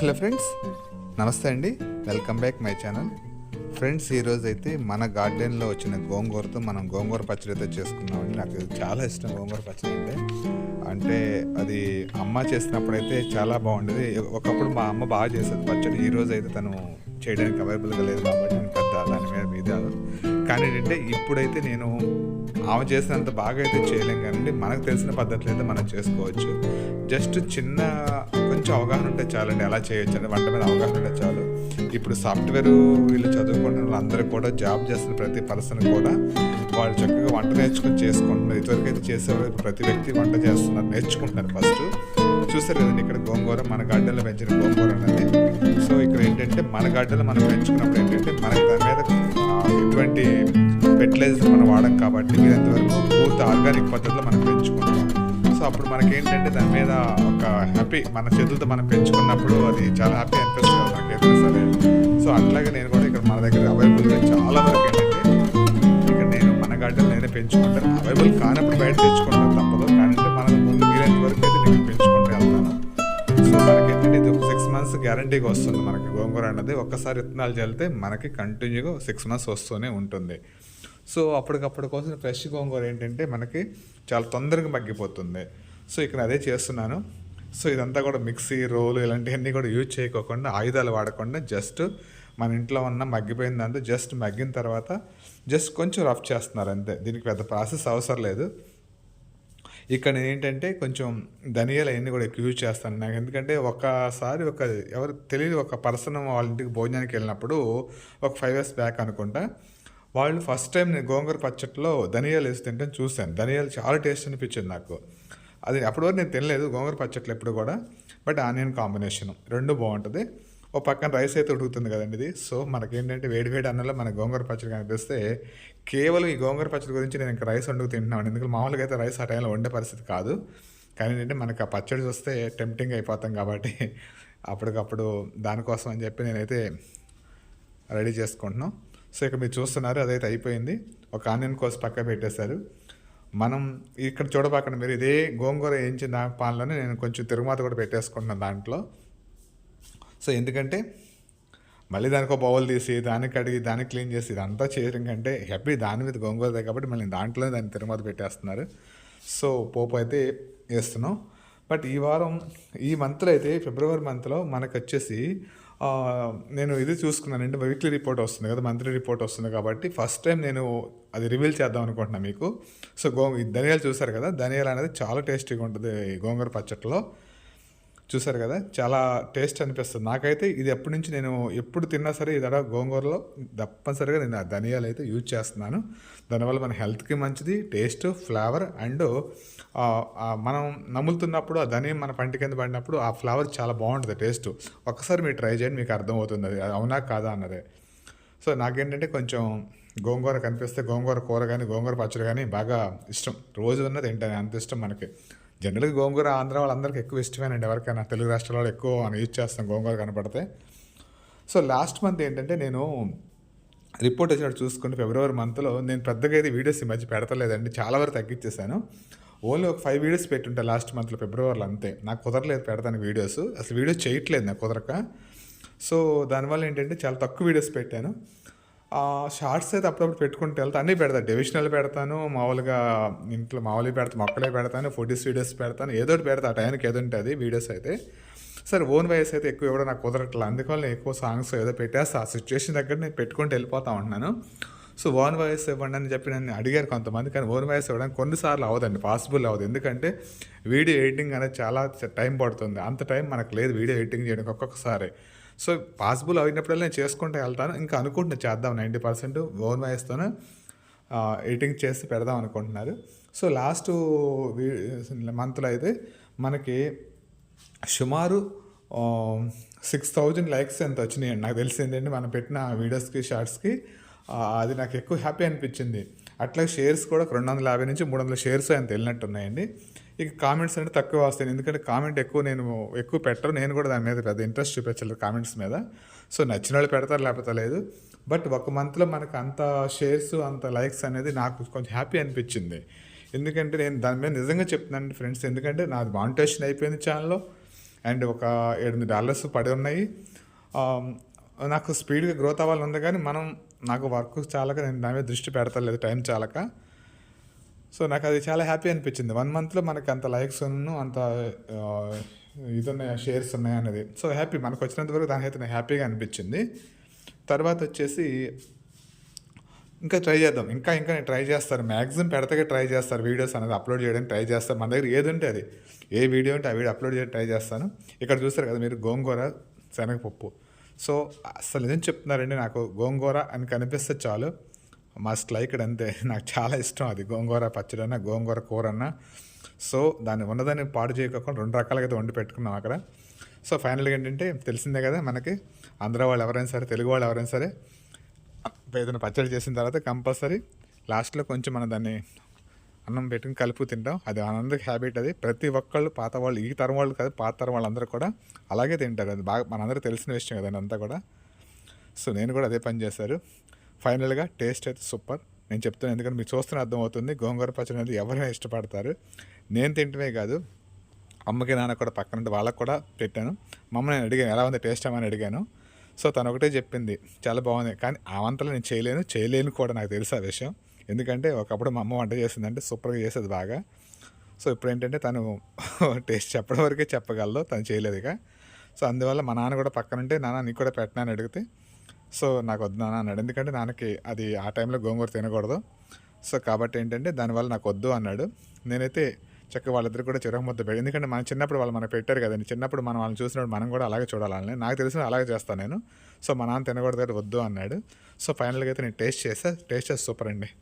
Hello friends నమస్తే అండి. Welcome back my channel. Friends ఈరోజు అయితే మన గార్డెన్లో వచ్చిన గోంగూరతో మనం గోంగూర పచ్చడి అయితే చేసుకున్నామండి. నాకు చాలా ఇష్టం గోంగూర పచ్చడి అంటే. అంటే అది అమ్మ చేసినప్పుడు అయితే చాలా బాగుండేది. ఒకప్పుడు మా అమ్మ బాగా చేసేది పచ్చడి. ఈరోజు అయితే తను చేయడానికి అవైలబుల్గా లేదు కాబట్టి నేను పెద్ద దాని మీద మీద కానీ ఏంటంటే ఇప్పుడైతే నేను ఆమె చేసినంత బాగా అయితే చేయలేం. కానీ మనకు తెలిసిన పద్ధతులు అయితే మనం చేసుకోవచ్చు. జస్ట్ చిన్న కొంచెం అవగాహన ఉంటే చాలండి. ఎలా చేయొచ్చు అంటే వంట మీద అవగాహన ఉంటే చాలు. ఇప్పుడు సాఫ్ట్వేర్ వీళ్ళు చదువుకున్న వాళ్ళందరూ కూడా జాబ్ చేస్తున్న ప్రతి పర్సన్ కూడా వాళ్ళు చక్కగా వంట నేర్చుకుని చేసుకుంటున్నారు. ఇదివరకైతే చేసేవారు ప్రతి వ్యక్తి వంట చేస్తున్నారు. నేర్చుకుంటున్నారు ఫస్ట్. చూసారు కదండి ఇక్కడ గోంగూర మన గార్డెన్లో పెంచిన గోంగూర అనేది. సో ఇక్కడ ఏంటంటే మన గార్డెన్లో మనం పెంచుకున్నప్పుడు ఏంటంటే మనకి దాని మీద ఎటువంటి ఫెర్టిలైజర్స్ మనం వాడం కాబట్టి వీరంతవరకు పూర్తి ఆర్గానిక్ పద్ధతిలో మనం పెంచుకుంటాం సో అప్పుడు మనకి ఏంటంటే దాని మీద ఒక హ్యాపీ మన చేతులతో మనం పెంచుకున్నప్పుడు అది చాలా హ్యాపీ అనిపిస్తుంది మనకి ఏదైనా సరే. సో అట్లాగే నేను కూడా ఇక్కడ మన దగ్గర అవైలబుల్గా చాలా వరకు ఏంటంటే ఇక్కడ నేను మన గార్డెన్ నేనే పెంచుకుంటాను అవైలబుల్ కానప్పుడు బయట తెచ్చుకుంటాను తప్పదు. కానీ మనం ముందు వీలైనంత వరకు అయితే నేను పెంచుకుంటూ వెళ్తాను. సో మనకి ఏంటంటే ఇది ఒక సిక్స్ మంత్స్ గ్యారంటీగా వస్తుంది మనకి. గోంగూర అన్నది ఒక్కసారి విత్తనాలు చల్లితే మనకి కంటిన్యూగా సిక్స్ మంత్స్ వస్తూనే ఉంటుంది. సో అప్పటికప్పుడు కోసం ఫ్రెష్ గోంగూర ఏంటంటే మనకి చాలా తొందరగా మగ్గిపోతుంది. సో ఇక్కడ అదే చేస్తున్నాను. సో ఇదంతా కూడా మిక్సీ రోలు ఇలాంటివన్నీ కూడా యూజ్ చేయకోకుండా ఆయుధాలు వాడకుండా జస్ట్ మన ఇంట్లో ఉన్న మగ్గిపోయిన దాంతో జస్ట్ మగ్గిన తర్వాత జస్ట్ కొంచెం రఫ్ చేస్తున్నారు అంతే. దీనికి పెద్ద ప్రాసెస్ అవసరం లేదు. ఇక్కడ నేను ఏంటంటే కొంచెం ధనియాలు అవన్నీ కూడా ఎక్కువ యూజ్ చేస్తాను. నాకు ఎందుకంటే ఒకసారి ఒక ఎవరు తెలియదు ఒక పర్సన్ వాళ్ళ ఇంటికి భోజనానికి వెళ్ళినప్పుడు ఒక ఫైవ్ ఇయర్స్ బ్యాక్ అనుకుంటా వాళ్ళు ఫస్ట్ టైం నేను గోంగూర పచ్చట్లో ధనియాలు వేసి తింటే చూశాను. ధనియాలు చాలా టేస్ట్ అనిపించింది నాకు. అది అప్పటి వరకు నేను తినలేదు గోంగూర పచ్చట్లు ఎప్పుడు కూడా. బట్ ఆనియన్ కాంబినేషన్ రెండు బాగుంటుంది. ఓ పక్కన రైస్ అయితే ఉడుకుతుంది కదండి ఇది. సో మనకేంటంటే వేడి వేడి అన్నంలో మన గోంగూర పచ్చడి కనిపిస్తే కేవలం ఈ గోంగూర పచ్చడి గురించి నేను ఇంకా రైస్ వండుకు తింటున్నాను. ఎందుకంటే మామూలుగా అయితే రైస్ ఆ టైంలో వండే పరిస్థితి కాదు. కానీ ఏంటంటే మనకు ఆ పచ్చడి చూస్తే టెంప్టింగ్ అయిపోతాం కాబట్టి అప్పటికప్పుడు దానికోసం అని చెప్పి నేనైతే రెడీ చేసుకుంటున్నాం సో ఇక్కడ మీరు చూస్తున్నారు అదైతే అయిపోయింది. ఒక ఆనియన్ కోసి పక్క పెట్టేశారు. మనం ఇక్కడ చూడబాకండి మీరు ఇదే గోంగూర వేయించిన దా పాన్లోనే నేను కొంచెం తిరుగుమాత కూడా పెట్టేసుకుంటున్నాను దాంట్లో. సో ఎందుకంటే మళ్ళీ దానికి ఒక బౌల్ తీసి దానికి కడిగి దానికి క్లీన్ చేసి ఇదంతా చేయడం కంటే హ్యాపీ దాని మీద గోంగూర కాబట్టి మళ్ళీ దాంట్లోనే దాన్ని తిరుమాత పెట్టేస్తున్నారు. సో పోపు అయితే వేస్తున్నాం. బట్ ఈ వారం ఈ మంత్లో అయితే ఫిబ్రవరి మంత్లో మనకు వచ్చేసి నేను ఇది చూసుకున్నానంటే వీక్లీ రిపోర్ట్ వస్తుంది కదా మంత్లీ రిపోర్ట్ వస్తుంది కాబట్టి ఫస్ట్ టైం నేను అది రివీల్ చేద్దాం అనుకుంటున్నాను మీకు. సో గో ఈ ధనియాలు చూసారు కదా ధనియాలు అనేది చాలా టేస్టీగా ఉంటుంది ఈ గోంగూర పచ్చట్లో. చూసారు కదా? చాలా టేస్ట్ అనిపిస్తుంది. నాకైతే ఇది ఎప్పటి నుంచి నేను ఎప్పుడు తిన్నా సరే ఇది అలా గోంగూరలో తప్పనిసరిగా నేను ఆ ధనియాలు అయితే యూజ్ చేస్తున్నాను. దానివల్ల మన హెల్త్కి మంచిది టేస్ట్ ఫ్లేవర్ అండ్ మనం నములుతున్నప్పుడు ఆ ధనియం మన పంట కింద పడినప్పుడు ఆ ఫ్లేవర్ చాలా బాగుంటుంది టేస్ట్. ఒక్కసారి మీరు ట్రై చేయండి మీకు అర్థమవుతుంది. అది అవునా కాదా అన్నదే. సో నాకేంటంటే కొంచెం గోంగూర కనిపిస్తే గోంగూర కూర కానీ గోంగూర పచ్చడి కానీ బాగా ఇష్టం. రోజు ఉన్నది తింటాను అంత ఇష్టం మనకి. జనరల్గా గోంగూర ఆంధ్ర వాళ్ళందరికీ ఎక్కువ ఇష్టమేనండి ఎవరికైనా. తెలుగు రాష్ట్రాల్లో ఎక్కువ మనం యూజ్ చేస్తాం గోంగూర కనపడితే. సో లాస్ట్ మంత్ ఏంటంటే నేను రిపోర్ట్ వచ్చినట్టు చూసుకుంటే ఫిబ్రవరి మంత్లో నేను పెద్దగా అయితే వీడియోస్ ఈ మధ్య పెడతలేదండి చాలా వరకు తగ్గించేశాను. ఓన్లీ ఒక ఫైవ్ వీడియోస్ పెట్టుంటే లాస్ట్ మంత్లో ఫిబ్రవరిలో అంతే. నాకు కుదరలేదు పెడతాను వీడియోస్. అసలు వీడియోస్ చేయట్లేదు నాకు కుదరక. సో దానివల్ల ఏంటంటే చాలా తక్కువ వీడియోస్ పెట్టాను. షార్ట్స్ అయితే అప్పుడప్పుడు పెట్టుకుంటూ వెళ్తా. అన్నీ పెడతాను డివిజనల్ పెడతాను మామూలుగా ఇంట్లో మామూలుగా పెడతాను మొక్కలే పెడతాను ఫొటోస్ వీడియోస్ పెడతాను ఏదో ఒకటి పెడతా. ఆ టైంకి ఏదో ఉంటుంది వీడియోస్ అయితే. సరే ఓన్ వాయిస్ అయితే ఎక్కువ ఇవ్వడం నాకు కుదరట్లేదు అందువల్ల ఎక్కువ సాంగ్స్ ఏదో పెట్టేస్తా. ఆ సిచ్యువేషన్ దగ్గర నేను పెట్టుకుంటూ వెళ్ళిపోతా ఉంటున్నాను. సో ఓన్ వాయిస్ ఇవ్వండి అని చెప్పి నన్ను అడిగారు కొంతమంది కానీ ఓన్ వాయిస్ ఇవ్వడానికి కొన్నిసార్లు అవ్వదండి పాసిబుల్ అవ్వదు ఎందుకంటే వీడియో ఎడిటింగ్ అనేది చాలా టైం పడుతుంది. అంత టైం మనకు లేదు వీడియో ఎడిటింగ్ చేయడానికి ఒక్కొక్కసారి. సో పాసిబుల్ అయినప్పుడల్లా నేను చేసుకుంటూ వెళ్తాను. ఇంకా అనుకుంటున్నా చేద్దాం నైంటీ పర్సెంట్ ఓన్ వాయిస్తోనే ఎడిటింగ్ చేసి పెడదాం అనుకుంటున్నారు. సో లాస్ట్ మంత్లో అయితే మనకి సుమారు సిక్స్ థౌజండ్ లైక్స్ ఎంత వచ్చినాయండి నాకు తెలిసి ఏంటంటే మనం పెట్టిన వీడియోస్కి షార్ట్స్కి అది నాకు ఎక్కువ హ్యాపీ అనిపించింది. అట్లా షేర్స్ కూడా రెండు వందల యాభై నుంచి మూడు వందల షేర్స్ అంత వెళ్ళినట్టున్నాయండి. ఇక కామెంట్స్ అంటే తక్కువ వస్తాయి. ఎందుకంటే కామెంట్ ఎక్కువ నేను ఎక్కువ పెట్టరు. నేను కూడా దాని మీద పెద్ద ఇంట్రెస్ట్ చూపించలేదు కామెంట్స్ మీద. సో నచ్చిన వాళ్ళు పెడతారు లేకపోతే లేదు. బట్ ఒక మంత్లో మనకు అంత షేర్స్ అంత లైక్స్ అనేది నాకు కొంచెం హ్యాపీ అనిపించింది. ఎందుకంటే నేను దాని మీద నిజంగా చెప్తున్నాను ఫ్రెండ్స్ ఎందుకంటే నాది మానిటేషన్ అయిపోయింది ఛానల్లో అండ్ ఒక ఎనిమిది డాలర్స్ పడి ఉన్నాయి. Um, నాకు స్పీడ్గా గ్రోత్ అవ్వాలని ఉంది కానీ మనం నాకు వర్క్ చాలక నేను దాని మీద దృష్టి పెడతలేదు టైం చాలక. సో నాకు అది చాలా హ్యాపీ అనిపించింది. వన్ మంత్లో మనకి అంత లైక్స్ ఉన్ను అంత ఆ, ఇది ఉన్నాయా షేర్స్ ఉన్నాయి అనేది. సో హ్యాపీ మనకు వచ్చినంత వరకు దానికైతే నాకు హ్యాపీగా అనిపించింది. తర్వాత వచ్చేసి ఇంకా ట్రై చేద్దాం. ఇంకా ఇంకా నేను ట్రై చేస్తారు. మ్యాక్సిమం పెడతగా ట్రై చేస్తారు. వీడియోస్ అనేది అప్లోడ్ చేయడానికి ట్రై చేస్తారు. మన దగ్గర ఏది ఉంటే అది. ఏ వీడియో ఉంటే ఆ వీడియో అప్లోడ్ చేయడానికి ట్రై చేస్తాను. ఇక్కడ చూస్తారు కదా మీరు గోంగూర శనగపప్పు. సో అసలు ఏం చెప్తున్నారండి నాకు గోంగూర అని కనిపిస్తే చాలు. మస్ట్ లైక్ అంతే. నాకు చాలా ఇష్టం అది. గోంగూర పచ్చడి అన్న గోంగూర కూర అన్న సో దాన్ని ఉన్నదాన్ని పాడు చేయకుండా రెండు రకాలుగా అయితే వండి పెట్టుకున్నాం అక్కడ. సో ఫైనల్గా ఏంటంటే తెలిసిందే కదా మనకి. ఆంధ్ర వాళ్ళు ఎవరైనా సరే తెలుగు వాళ్ళు ఎవరైనా సరే ఏదైనా పచ్చడి చేసిన తర్వాత కంపల్సరీ లాస్ట్లో కొంచెం మనం దాన్ని అన్నం పెట్టుకుని కలుపు తింటాం. అది మనందరికి హ్యాబిట్ అది. ప్రతి ఒక్కళ్ళు పాత వాళ్ళు ఈ తరం వాళ్ళు కాదు పాత తరం వాళ్ళందరూ కూడా అలాగే తింటారు. అది బాగా మనందరూ తెలిసిన విషయం కదండి అంతా కూడా. సో నేను కూడా అదే పని చేశారు. ఫైనల్గా టేస్ట్ అయితే సూపర్. నేను చెప్తాను ఎందుకంటే మీరు చూస్తున్న అర్థమవుతుంది. గోంగూర పచ్చడి అనేది ఎవరైనా ఇష్టపడతారు. నేను తింటమే కాదు అమ్మకి నాన్న కూడా పక్కన ఉంటే వాళ్ళకి కూడా పెట్టాను. మమ్మ నేను అడిగాను ఎలా ఉంది? టేస్ట్ అమ్మని అడిగాను. సో తను ఒకటే చెప్పింది చాలా బాగుంది. కానీ ఆ వంటలు నేను చేయలేను చేయలేను కూడా నాకు తెలుసు ఆ విషయం. ఎందుకంటే ఒకప్పుడు మా అమ్మ వంట చేసిందంటే సూపర్గా చేసేది బాగా. సో ఇప్పుడు ఏంటంటే తను టేస్ట్ చెప్పడం వరకే చెప్పగలదు తను చేయలేదు ఇక. సో అందువల్ల మా నాన్న కూడా పక్కన ఉంటే నాన్న నీకు కూడా పెట్టినా అని అడిగితే సో నాకు వద్దు నాన్న అన్నాడు. ఎందుకంటే నాన్నకి అది ఆ టైంలో గోంగూర తినకూడదు. సో కాబట్టి ఏంటంటే దానివల్ల నాకు వద్దు అన్నాడు. నేనైతే చక్కగా వాళ్ళిద్దరు కూడా చిరక ముద్ద పెట్టి ఎందుకంటే మనం చిన్నప్పుడు వాళ్ళు మనకు పెట్టారు కదండి. చిన్నప్పుడు మనం వాళ్ళని చూసినప్పుడు మనం కూడా అలాగే చూడాలని. నాకు తెలిసిన అలాగే చేస్తాను నేను. సో మా నాన్న తినకూడదు వద్దు అన్నాడు. సో ఫైనల్గా అయితే నేను టేస్ట్ చేసా టేస్ట్ చేసి సూపర్ అండి.